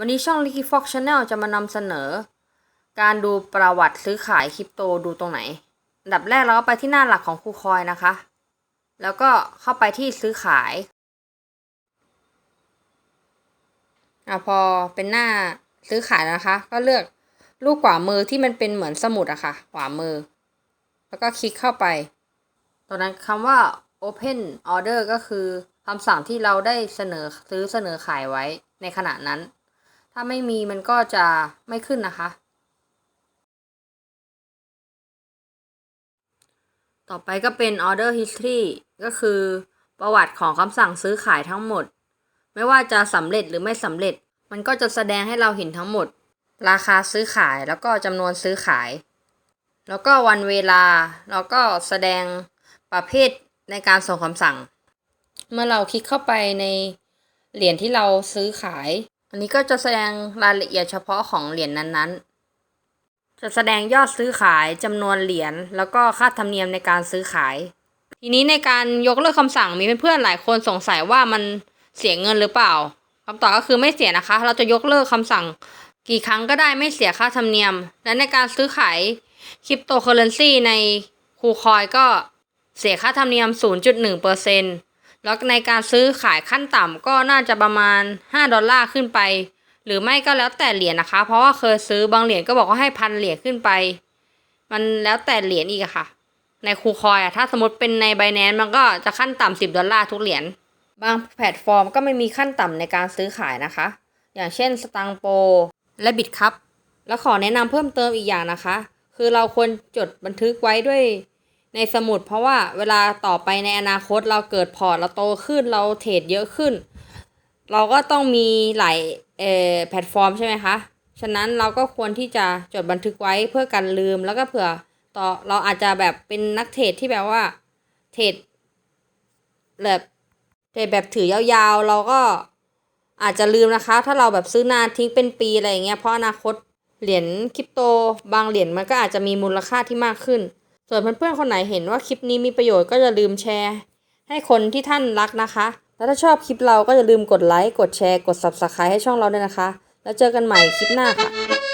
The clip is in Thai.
วันนี้ช่อง Licky Fox Channel จะมานำเสนอ การดูประวัติซื้อขายคริปโตดูตรงไหน อันดับแรกเราก็ไปที่หน้าหลักของคูคอยนะคะ แล้วก็เข้าไปที่ซื้อขายอะพอเป็นหน้าซื้อขายนะคะ ก็เลือกรูปขวามือที่มันเป็นเหมือนสมุดอะค่ะ ขวามือ แล้วก็คลิกเข้าไป ตอนนั้นคำว่า open order ก็คือคำสั่งที่เราได้เสนอซื้อเสนอขายไว้ในขณะนั้น ถ้าไม่มีมันก็จะไม่ขึ้นนะคะ ต่อไปก็เป็น order history ก็คือประวัติของคำสั่งซื้อขายทั้งหมด ไม่ว่าจะสำเร็จหรือไม่สำเร็จ มันก็จะแสดงให้เราเห็นทั้งหมด ราคาซื้อขายแล้วก็จำนวนซื้อขาย แล้วก็วันเวลา แล้วก็แสดงประเภทในการส่งคำสั่ง เมื่อเราคลิกเข้าไปในเหรียญที่เราซื้อขาย อันนี้ก็จะแสดงรายละเอียดเฉพาะของเหรียญนั้นๆ จะแสดงยอดซื้อขายจำนวนเหรียญแล้วก็ค่าธรรมเนียมในการซื้อขาย ทีนี้ในการยกเลิกคำสั่งมีเพื่อนๆหลายคนสงสัยว่ามันเสียเงินหรือเปล่าคำตอบก็คือไม่เสียนะคะ เราจะยกเลิกคำสั่ง กี่ครั้งก็ได้ไม่เสียค่าธรรมเนียม และในการซื้อขายคริปโตเคอเรนซีในคูคอยก็เสียค่าธรรมเนียม 0.1% แล้วในการซื้อขายขั้นต่ำก็น่าจะประมาณ 5 ดอลลาร์ขึ้นไป หรือไม่ก็แล้วแต่เหรียญนะคะ เพราะว่าเคยซื้อบางเหรียญก็บอกว่าให้พันเหรียญขึ้นไป มันแล้วแต่เหรียญอีกค่ะ ในคูคอยอะถ้าสมมติเป็นในไบแนนมันก็จะขั้นต่ำ10ดอลลาร์ทุกเหรียญบางแพลตฟอร์มก็ไม่มีขั้นต่ำในการซื้อขายนะคะ อย่างเช่นสตังโปและบิตคัพแล้วขอแนะนำเพิ่มเติมอีกอย่างนะคะ คือเราควรจดบันทึกไว้ด้วย ในสมุด เพราะว่าเวลาต่อไปในอนาคตเราเกิดพอร์ตเราโตขึ้นเราเทรดเยอะขึ้น เราก็ต้องมีหลายเอ่อแพลตฟอร์มใช่ไหมคะ ฉะนั้นเราก็ควรที่จะจดบันทึกไว้เพื่อกันลืมแล้วก็เผื่อต่อเราอาจจะแบบเป็นนักเทรดที่แบบว่าเทรดแบบเทรดแบบถือยาวๆ เราก็อาจจะลืมนะคะ ถ้าเราแบบซื้อนานทิ้งเป็นปีอะไรอย่างเงี้ยเพราะอนาคตเหรียญคริปโตบางเหรียญมันก็อาจจะมีมูลค่าที่มากขึ้น ส่วนเพื่อนๆคนไหนเห็นว่าคลิปนี้มีประโยชน์ก็อย่าลืมแชร์ ให้คนที่ท่านรักนะคะ แล้วถ้าชอบคลิปเราก็อย่าลืมกดไลค์ กดแชร์ กด Subscribe ให้ช่องเราด้วยนะคะ แล้วเจอกันใหม่คลิปหน้าค่ะ